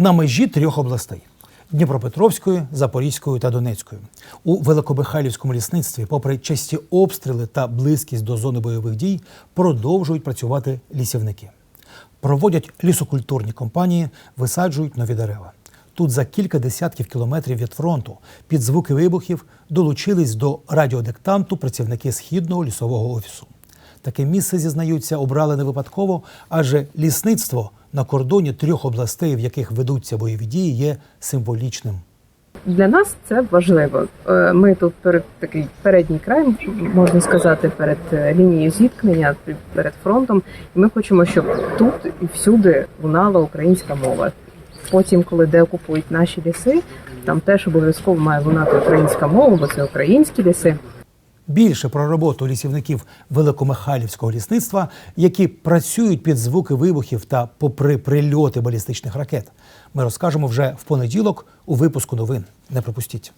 на межі трьох областей. Дніпропетровської, Запорізької та Донецької у Великобихайлівському лісництві, попри часті обстріли та близькість до зони бойових дій, продовжують працювати лісівники. Проводять лісокультурні компанії, висаджують нові дерева. Тут за кілька десятків кілометрів від фронту під звуки вибухів долучились до радіодиктанту працівники східного лісового офісу. Таке місце зізнаються, обрали не випадково, адже лісництво на кордоні трьох областей, в яких ведуться бойові дії, є символічним. Для нас це важливо. Е, Ми тут перед такий передній край, можна сказати, перед е, лінією зіткнення, перед фронтом. І ми хочемо, щоб тут і всюди лунала українська мова. Потім, коли деокупують наші ліси, там теж обов'язково має лунати українська мова, бо це українські ліси. Більше про роботу лісівників Великомихайлівського лісництва, які працюють під звуки вибухів та попри прильоти балістичних ракет, ми розкажемо вже в понеділок у випуску новин. Не пропустіть.